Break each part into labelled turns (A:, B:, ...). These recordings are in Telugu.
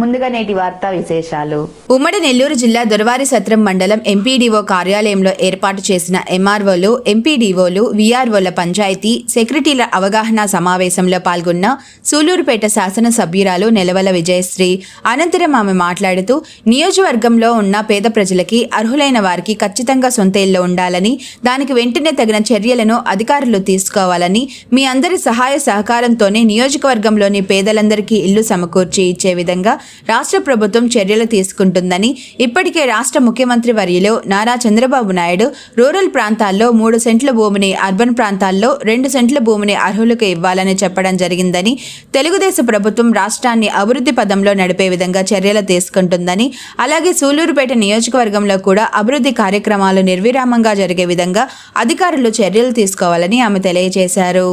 A: ముందుగా నేటి వార్తా విశేషాలు.
B: ఉమ్మడి నెల్లూరు జిల్లా దొరవారి సత్రం మండలం ఎంపీడీఓ కార్యాలయంలో ఏర్పాటు చేసిన ఎంఆర్ఓలు ఎంపీడీఓలు వీఆర్ఓల పంచాయతీ సెక్రటరీల అవగాహన సమావేశంలో పాల్గొన్న సూలూరుపేట శాసన సభ్యురాలు నెలవల విజయశ్రీ. అనంతరం ఆమె మాట్లాడుతూ నియోజకవర్గంలో ఉన్న పేద ప్రజలకి అర్హులైన వారికి ఖచ్చితంగా సొంత ఇల్లు ఉండాలని దానికి వెంటనే తగిన చర్యలను అధికారులు తీసుకోవాలని మీ అందరి సహాయ సహకారంతోనే నియోజకవర్గంలోని పేదలందరికీ ఇల్లు సమకూర్చి ఇచ్చే విధంగా రాష్ట్ర ప్రభుత్వం చర్యలు తీసుకుంటుందని. ఇప్పటికే రాష్ట్ర ముఖ్యమంత్రి వర్యులు నారా చంద్రబాబు నాయుడు రూరల్ ప్రాంతాల్లో మూడు సెంట్ల భూమిని అర్బన్ ప్రాంతాల్లో రెండు సెంట్ల భూమిని అర్హులకు ఇవ్వాలని చెప్పడం జరిగిందని తెలుగుదేశం ప్రభుత్వం రాష్ట్రాన్ని అభివృద్ధి పదంలో నడిపే విధంగా చర్యలు తీసుకుంటుందని అలాగే సూలూరుపేట నియోజకవర్గంలో కూడా అభివృద్ధి కార్యక్రమాలు నిర్విరామంగా జరిగే విధంగా అధికారులు చర్యలు తీసుకోవాలని ఆమె తెలియజేశారు.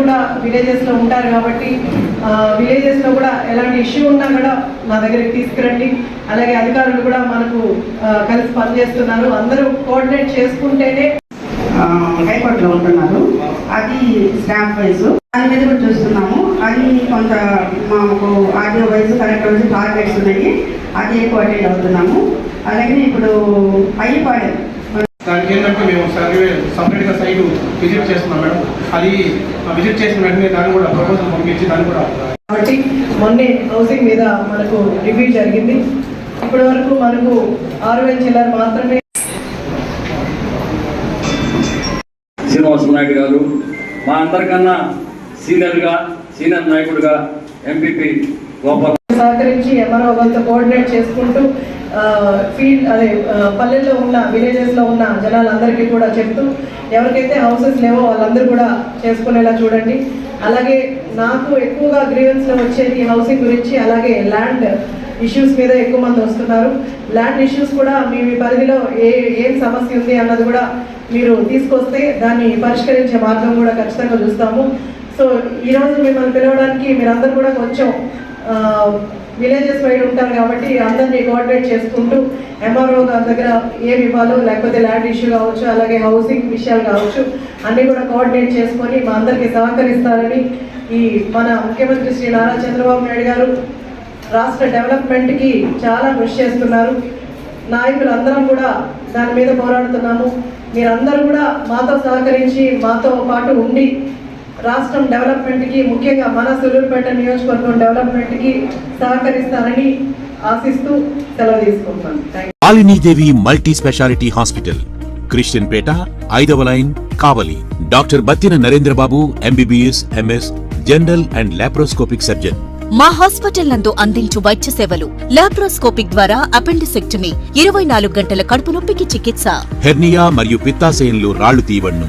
C: కూడా విలేజెస్లో ఉంటారు కాబట్టి విలేజెస్లో కూడా ఎలాంటి ఇష్యూ ఉన్నా కూడా నా దగ్గరికి తీసుకురండి. అలాగే అధికారులు కూడా మనకు కలిసి పనిచేస్తున్నారు. అందరూ కోఆర్డినేట్ చేసుకుంటేనే
D: హైకోర్టులో ఉంటున్నారు. అది స్టాంప్ వైజ్. దాని మీద కూడా చూస్తున్నాము. అది కొంత మాకు audio wise correct wise targets ఉన్నాయి. అది ఎక్కువ అటెండ్ అవుతున్నాము. అలాగే ఇప్పుడు అయ్యపాడెం
E: దానికి ఏంటంటే మేము సర్వే సపరేట్గా సైట్ విజిట్ చేస్తున్నాం మేడం. అది విజిట్ చేసిన వెంటనే దాన్ని కూడా ప్రపోజల్ పంపించి దాన్ని కూడా
C: కాబట్టి మొన్నే హౌసింగ్ మీద మనకు రివ్యూ జరిగింది. ఇప్పటి వరకు మనకు ఆరు వేల చిల్లర మాత్రమే
F: శ్రీనివాస నాయుడు గారు మా అందరికన్నా సీనియర్గా సీనియర్ నాయకుడిగా ఎంపీపీ గోపాల్
C: సహకరించి ఎంఆర్ఓ కోఆర్డినేట్ చేసుకుంటూ ఫీల్డ్ అదే పల్లెల్లో ఉన్న విలేజెస్లో ఉన్న జనాలందరికీ కూడా చెప్తూ ఎవరికైతే హౌసెస్ లేవో వాళ్ళందరూ కూడా చేసుకునేలా చూడండి. అలాగే నాకు ఎక్కువగా గ్రీవెన్స్లో వచ్చేది హౌసింగ్ గురించి అలాగే ల్యాండ్ ఇష్యూస్ మీద ఎక్కువ మంది వస్తున్నారు. ల్యాండ్ ఇష్యూస్ కూడా మీ మీ పరిధిలో ఏ ఏం సమస్య ఉంది అన్నది కూడా మీరు తీసుకొస్తే దాన్ని పరిష్కరించే మార్గం కూడా ఖచ్చితంగా చూస్తాము. సో ఈరోజు మిమ్మల్ని పిలవడానికి మీరందరూ కూడా కొంచెం విలేజెస్ వైడ్ ఉంటారు కాబట్టి అందరినీ కోఆర్డినేట్ చేసుకుంటూ ఎంఆర్ఓ గారి దగ్గర ఏమి ఇవ్వాలో లేకపోతే ల్యాండ్ ఇష్యూ కావచ్చు అలాగే హౌసింగ్ విషయాలు కావచ్చు అన్నీ కూడా కోఆర్డినేట్ చేసుకొని మా అందరికీ సహకరిస్తారని ఈ మన ముఖ్యమంత్రి శ్రీ నారా చంద్రబాబు నాయుడు గారు రాష్ట్ర డెవలప్మెంట్కి చాలా కృషి చేస్తున్నారు. నాయకులు అందరం కూడా దాని మీద పోరాడుతున్నాము. మీరందరూ కూడా మాతో సహకరించి మాతో పాటు ఉండి రాష్ట్రం డెవలప్మెంట్కి ముఖ్యంగా మన సూలూరుపేట నియోజకవర్గం డెవలప్మెంట్కి సహకరిస్తారని ఆశిస్తూ సెలవు తీసుకుంటాను thank
G: Malinidevi multi speciality hospital Christian Peta ఐదవ line Kavali. Doctor Battina Narendrababu MBBS MS general and laparoscopic surgeon.
H: మా హాస్పిటల్ నందు అందించు వైద్య సేవలు. లాప్రోస్కోపిక్ ద్వారా అపెండిసెక్టమీ ఇరవై నాలుగు గంటల కడుపు నొప్పికి చికిత్స.
G: హెర్నియా మరియు పిత్తాశయంలో రాళ్ళు తీయబడును.